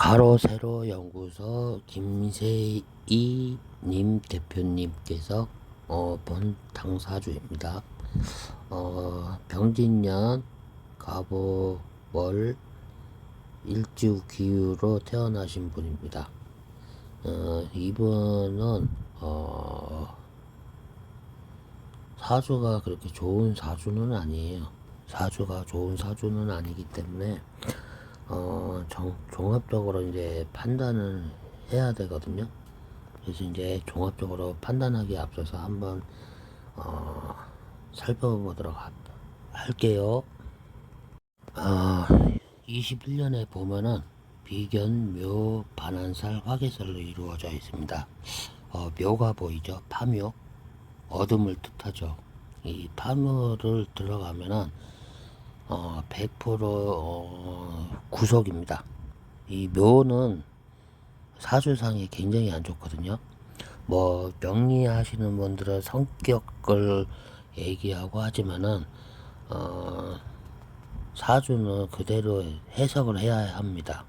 가로 세로 연구소 김세희 님 대표님께서 어, 본 당사주입니다. 어, 병진년 가보월 일주 기후로 태어나신 분입니다. 어, 이분은 어, 사주가 그렇게 좋은 사주는 아니에요. 사주가 좋은 사주는 아니기 때문에 어, 정, 종합적으로 이제 판단을 해야 되거든요. 그래서 이제 종합적으로 판단하기에 앞서서 한번 어, 살펴보도록 하, 할게요. 아, 21년에 보면은 비견, 묘, 반한살, 화개살로 이루어져 있습니다. 어, 묘가 보이죠? 파묘. 어둠을 뜻하죠. 이 파묘를 들어가면은 어, 100% 어, 구속입니다. 이 묘는 사주상이 굉장히 안 좋거든요. 뭐 명리하시는 분들은 성격을 얘기하고 하지만은 어, 사주는 그대로 해석을 해야 합니다.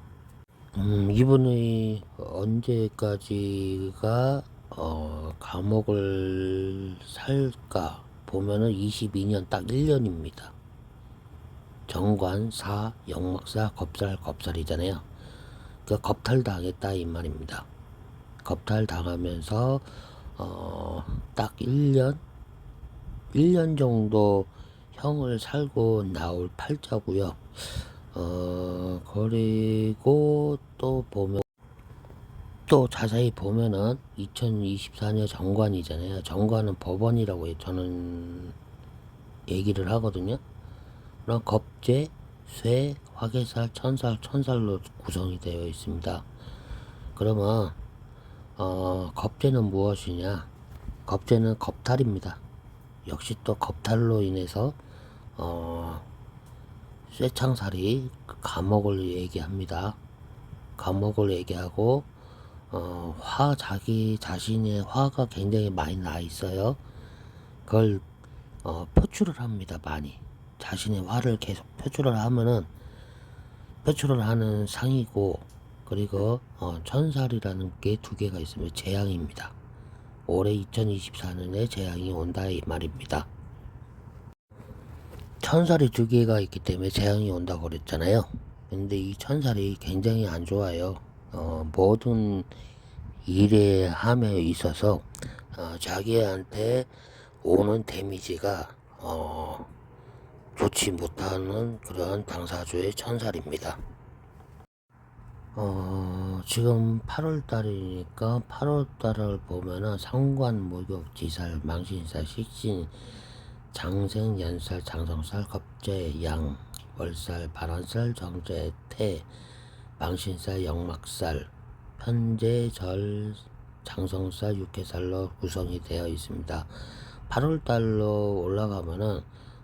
음, 이분이 언제까지가 어, 감옥을 살까 보면은 22년 딱 1년입니다. 정관, 사, 영막사, 겁살, 겁살이잖아요. 그 겁탈 당했다 이 말입니다. 겁탈 당하면서 어, 딱 1년 1년 정도 형을 살고 나올 팔자고요. 어, 그리고 또 보면 또 자세히 보면은 2024년 정관이잖아요. 정관은 법원이라고 저는 얘기를 하거든요. 그럼 겁재, 쇠, 화개살, 천살, 천살로 구성이 되어 있습니다. 그러면 어, 겁재는 무엇이냐? 겁재는 겁탈입니다. 역시 또 겁탈로 인해서 어, 쇠창살이 감옥을 얘기합니다. 감옥을 얘기하고 어, 화 자기 자신의 화가 굉장히 많이 나 있어요. 그걸 어, 표출을 합니다. 많이 자신의 화를 계속 표출을 하면은 표출을 하는 상이고 그리고 어, 천살이라는 게 두 개가 있으면 재앙입니다. 올해 2024년에 재앙이 온다 이 말입니다. 천살이 두 개가 있기 때문에 재앙이 온다고 그랬잖아요. 근데 이 천살이 굉장히 안 좋아요. 어, 모든 일에 함에 있어서 어, 자기한테 오는 데미지가 어, 좋지 못하는 그러한 당사주의 천살입니다. 어, 지금 8월 달이니까 8월 달을 보면은 상관, 목욕, 지살, 망신살, 식신, 장생, 연살, 장성살, 겁재, 양, 월살, 발한살, 정제, 태, 망신살, 영막살, 편제, 절, 장성살, 육해살로 구성이 되어 있습니다. 8월 달로 올라가면은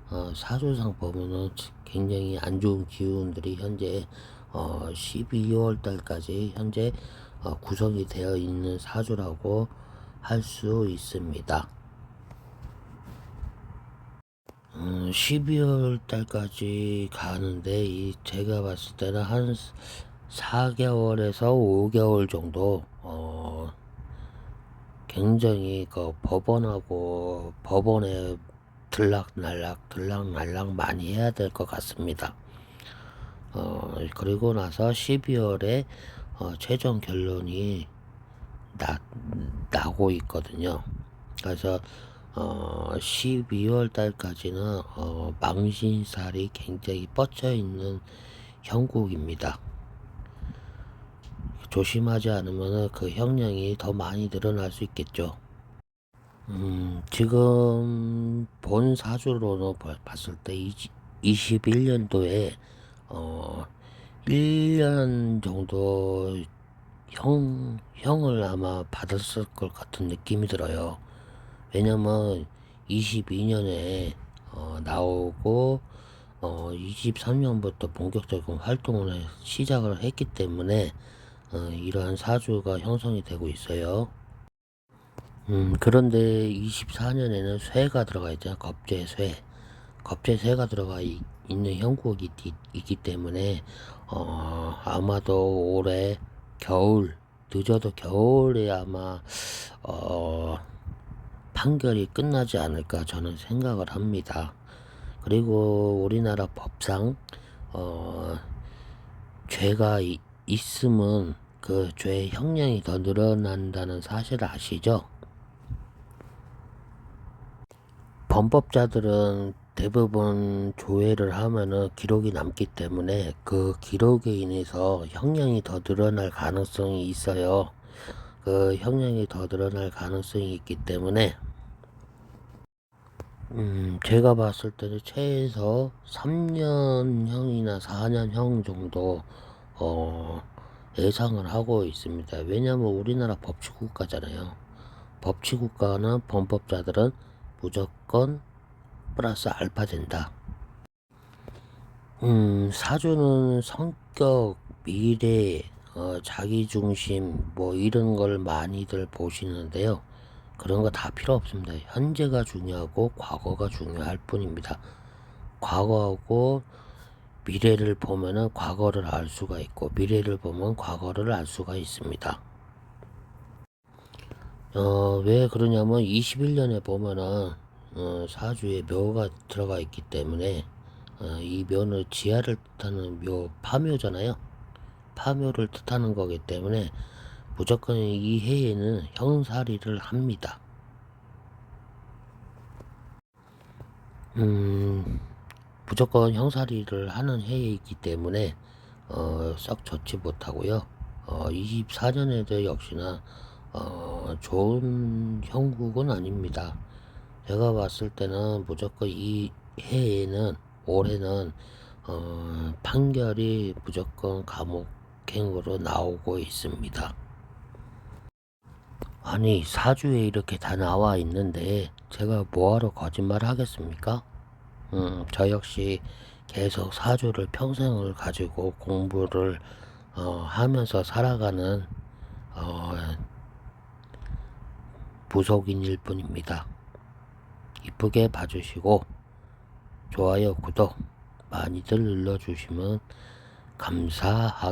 어, 사주상 보면은 굉장히 안 좋은 기운들이 현재 어, 12월 달까지 현재 어, 구성이 되어 있는 사주라고 할 수 있습니다. 음, 12월 달까지 가는데 이 제가 봤을 때는 한 4개월에서 5개월 정도 어, 굉장히 그 법원하고 법원에 들락날락 들락날락 많이 해야 될 것 같습니다. 어, 그리고 나서 12월에 어, 최종 결론이 나, 나고 있거든요. 그래서 어, 12월 달까지는 어, 망신살이 굉장히 뻗쳐 있는 형국입니다. 조심하지 않으면 그 형량이 더 많이 늘어날 수 있겠죠. 음, 지금 본 사주로는 봐- 봤을 때 21년도에 어, 1년 정도 형, 형을 아마 받았을 것 같은 느낌이 들어요. 왜냐면 22년에 어, 나오고 어, 23년부터 본격적인 활동을 해- 시작을 했기 때문에 어, 이러한 사주가 형성이 되고 있어요. 음, 그런데 24년에는 쇠가 들어가 있잖아. 겁재 쇠. 겁재 쇠가 들어가 이- 있는 형국이 있- 있기 때문에 어, 아마도 올해 겨울, 늦어도 겨울에 아마, 어, 판결이 끝나지 않을까 저는 생각을 합니다. 그리고 우리나라 법상, 어, 죄가 이- 있으면 그 죄의 형량이 더 늘어난다는 사실 아시죠? 범법자들은 대부분 조회를 하면은 기록이 남기 때문에 그 기록에 인해서 형량이 더 늘어날 가능성이 있어요. 그 형량이 더 늘어날 가능성이 있기 때문에 음, 제가 봤을 때는 최소 3년형이나 4년형 정도 어, 예상을 하고 있습니다. 왜냐하면 우리나라 법치국가잖아요. 법치국가는 범법자들은 무조건 플러스 알파 된다. 음, 사주는 성격, 미래, 어, 자기중심, 뭐 이런 걸 많이들 보시는데요. 그런 거 다 필요 없습니다. 현재가 중요하고 과거가 중요할 뿐입니다. 과거하고 미래를 보면은 과거를 알 수가 있고 미래를 보면 과거를 알 수가 있습니다. 어, 왜 그러냐면 21년에 보면은 어, 사주에 묘가 들어가 있기 때문에 어, 이 묘는 지하를 뜻하는 묘 파묘잖아요. 파묘를 뜻하는 거기 때문에 무조건 이 해에는 형살이를 합니다. 음, 무조건 형살이를 하는 해이기 때문에 어, 썩 좋지 못하고요. 어, 24년에도 역시나 어, 좋은 형국은 아닙니다. 제가 봤을 때는 무조건 이 해에는 올해는 어, 판결이 무조건 감옥행으로 나오고 있습니다. 아니 사주에 이렇게 다 나와 있는데 제가 뭐하러 거짓말 하겠습니까? 음, 저 역시 계속 사주를 평생을 가지고 공부를 어, 하면서 살아가는 어, 무속인일 뿐입니다. 이쁘게 봐주시고 좋아요, 구독 많이들 눌러주시면 감사하겠습니다.